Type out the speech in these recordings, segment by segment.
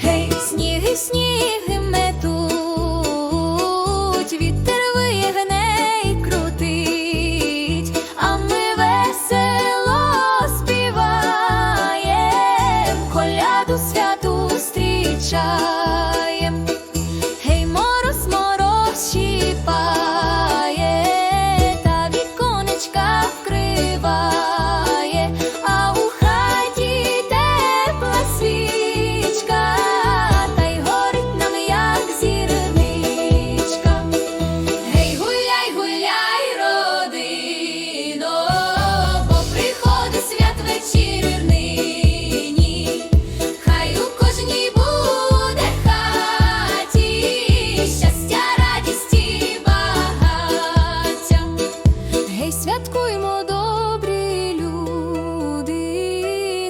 Гей, сніги, сніги метуть, вітер вигне й крутить, а ми весело співаєм, коляду святу зустрічаєм. Гей, святкуймо, добрі люди,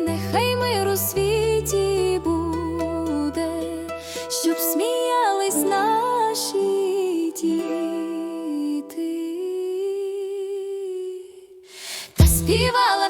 нехай мир у світі буде, щоб сміялись наші діти та співали.